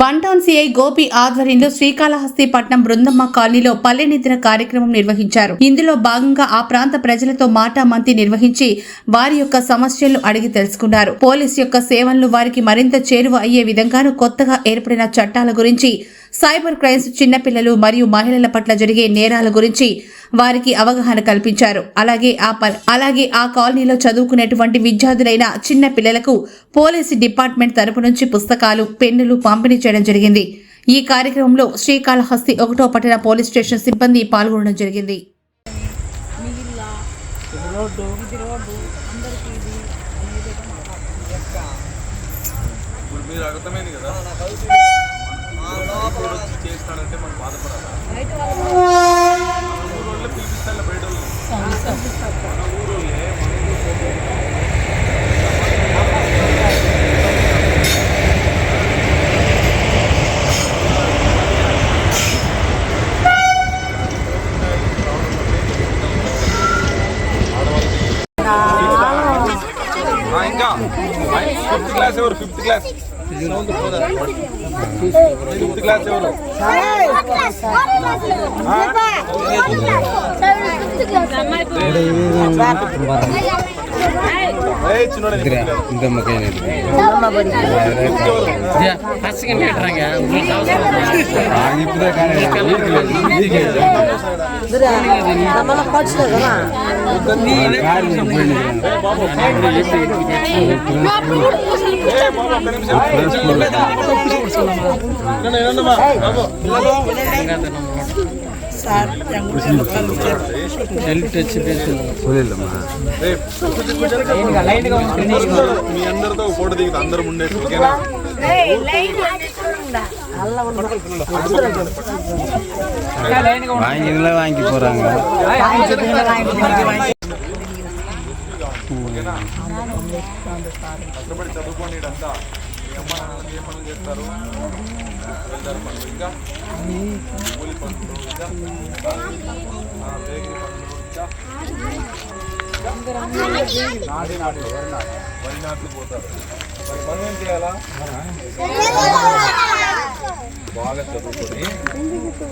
One town CI Gopi ఆధ్వర్యంలో శ్రీకాళహస్తి పట్నం బృందమ్మ కాలనీలో పల్లె నిద్ర కార్యక్రమం నిర్వహించారు. ఇందులో భాగంగా ఆ ప్రాంత ప్రజలతో మాటామంతి నిర్వహించి వారి యొక్క సమస్యలు అడిగి తెలుసుకున్నారు. పోలీస్ యొక్క సేవలను వారికి మరింత చేరువ అయ్యే విధంగాను కొత్తగా ఏర్పడిన చట్టాల గురించి సైబర్ క్రైమ్స్ చిన్నపిల్లలు మరియు మహిళల పట్ల జరిగే నేరాల గురించి వారికి అవగాహన కల్పించారు. అలాగే ఆ ప- అలాగే ఆ కాలనీలో చదువుకునేటువంటి విద్యార్థులైన చిన్న పిల్లలకు పోలీసు డిపార్ట్మెంట్ తరపు నుంచి పుస్తకాలు పెన్నులు పంపిణీ చేయడం జరిగింది. ఈ కార్యక్రమంలో శ్రీకాళహస్తి ఒకటో పట్టణ పోలీస్ స్టేషన్ సిబ్బంది పాల్గొనడం జరిగింది. మీరు అర్థమైంది కదా? ఇప్పుడు వచ్చి చేస్తాడంటే మనం బాధపడాలి మన ఊరోళ్ళే పిలిపిస్తాను బయట వాళ్ళు మన ఊరోళ్ళే ఆ, ఇంకా ఫిఫ్త్ క్లాస్ ఎవరు ఫిఫ్త్ క్లాస్ ఫిఫ్త్ క్లాస్ ఎవరు ఏయ్, చిన్నోడే fifth class. ఏయ్, బాబు, ఒక్క నిమిషం. ఇక్కడ ఏమన్నమ్మా? బాబు. ఏయ్, అందరూ- మీ అందరితో ఒక ఫోటో దిగుతా అందరూ ముందే ఓకేనా வாங்கிங்களா வாங்கி போறாங்க ఓకేనా? కష్టపడి చదువుకోండి ఇదంతా. మీ అమ్మ ఏ పనులు చేస్తారు? వెళ్తారు పనులు ఇంకా? కూలి పనులు ఇంకా? బేకరీ పనులు ఇంకా? నాటి నాటి వరి నాటి వరి నాట్లు పోతారు. మరి మనం ఏం చేయాలా? బాగా చదువుకొని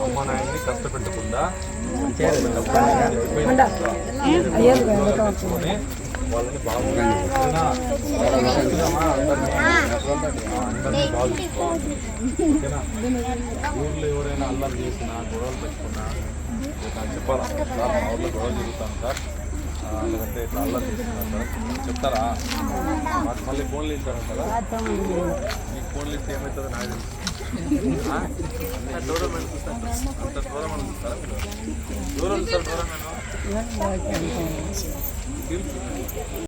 అవమానాన్ని కష్టపెట్టకుండా వాళ్ళని బాగుంది అందరినీ బాగా ఓకేనా ఊర్లో ఎవరైనా అల్లరి చేసినా గొడవలు పెట్టుకున్నా చెప్పాలా సార్ మా ఊర్లో గొడవలు జరుగుతాను సార్ లేదంటే ఇట్లా అల్లరి చేస్తున్నారు చెప్తారా? మాకు మళ్ళీ ఫోన్లు ఇస్తారంటారా మీకు ఫోన్లు ఇస్తే ఏమవుతుందో నాకు? అంత దూరం వెళ్ళిపోతారు అంత దూరం మీరు? దూరం సార్ దూరం